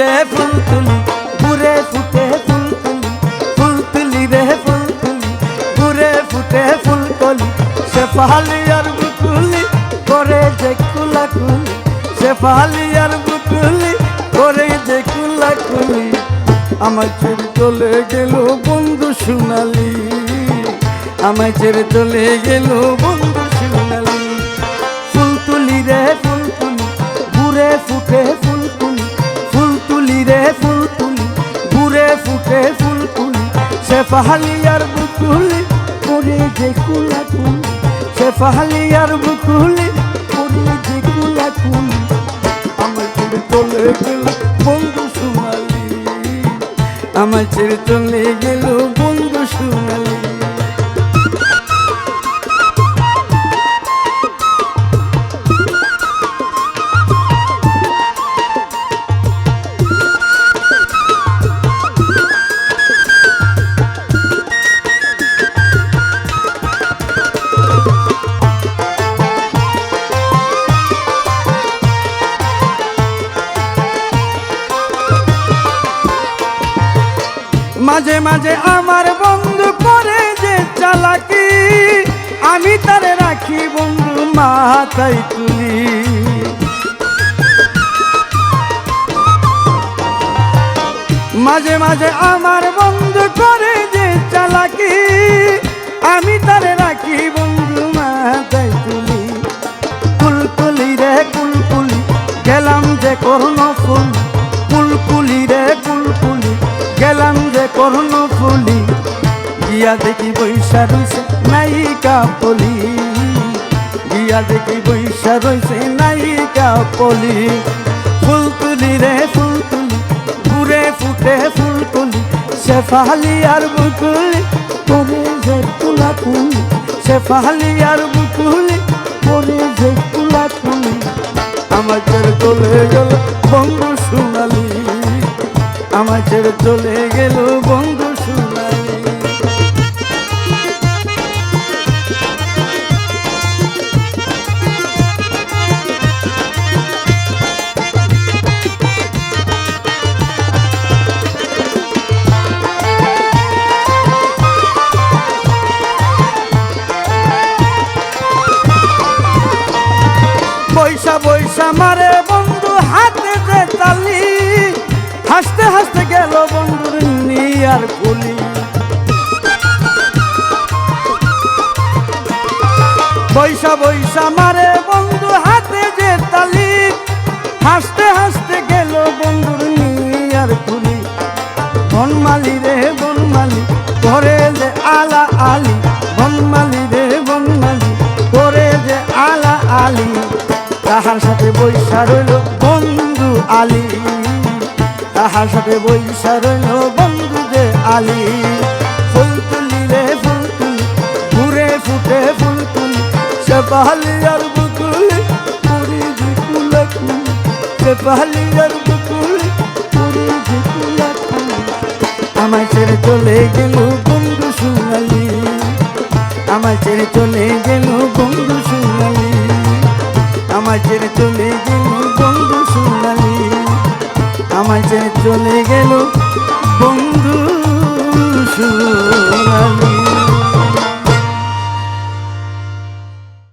রে ফুল তুলি ঘুরে ফুটে ফুল তুলি ফুল তুলি রে ফুল তুলি ঘুরে ফুটে ফুল কলি সে পাহালি আর বুকুলি করে যে কুলা কুলি সে পাহালি আর বুকুলি করে যে কুলা কুলি আমার ছেড়ে চলে গেল বন্ধু সোনালি। আমায় ছেড়ে চলে গেল বন্ধু সোনালি। ফুল তুলি রে ফুল তুলি ঘুরে ফুটে ফুল ফুল তুলি, ঘুরে ফুটে ফুল তুলি। সে ফাহালি আর বুকুলি করে যে কুলা কুলি সে ফাহালি আর বুকুলি করে যে কুলা আমার ছেড়ে চলে গেল, বন্ধু আমার ছেড়ে চলে গেল মাঝে মাঝে আমার বন্ধু করে যে চালাকি, আমি তার রাখি বন্ধু মাথায় তুলি। মাঝে মাঝে আমার বন্ধু করে যে চালাকি, আমি তারে গেলাম যে করুণ ফুলি, গিয়া দেখি বৈশা রইছে নায়িকা পলি। গিয়া দেখি বৈশা রইছে নায়িকা পলি। ফুল তুলি রে ফুল তুলি ঘুরে ফুটে ফুল তুলি সে ফালি আর বুকুলি করে যে তুলা তুলি সে ফালি আর বুকুলি করে যে তুলা তুলি আমার ছেড়ে চলে গেল বন্ধু সোনালি। আমার ছেড়ে চলে গেল পয়সা মারে বন্ধু হাতে যে তালি, হাসতে হাসতে গেল বন্ধুর নিয়ার কুলি। পয়সা পয়সা মারে বন্ধু হাতে যে তালি, হাসতে হাসতে গেল বন্ধুর নিয়ার কুলি। বনমালি রে, বনমালি যে আলা আলি তাহার সাথে বৈশা রইল বন্ধু আলী। তাহার সাথে বৈশা রইল বন্ধু যে আলী। ফুল তুলি রে ফুল তুলি ঘুরে ফুটে ফুল তুলি সে পাহালি আর বুকুলি, পুরি যে কুলা। কুলি সে পাহালি আর বুকুলি, পুরি যে কুলা। কুলি আমায় ছেড়ে চলে গেল বন্ধু সোনালি। আমায় ছেড়ে চলে গেল আমার ছেড়ে চলে গেল বন্ধু সোনালি। আমার ছেড়ে চলে গেল বন্ধু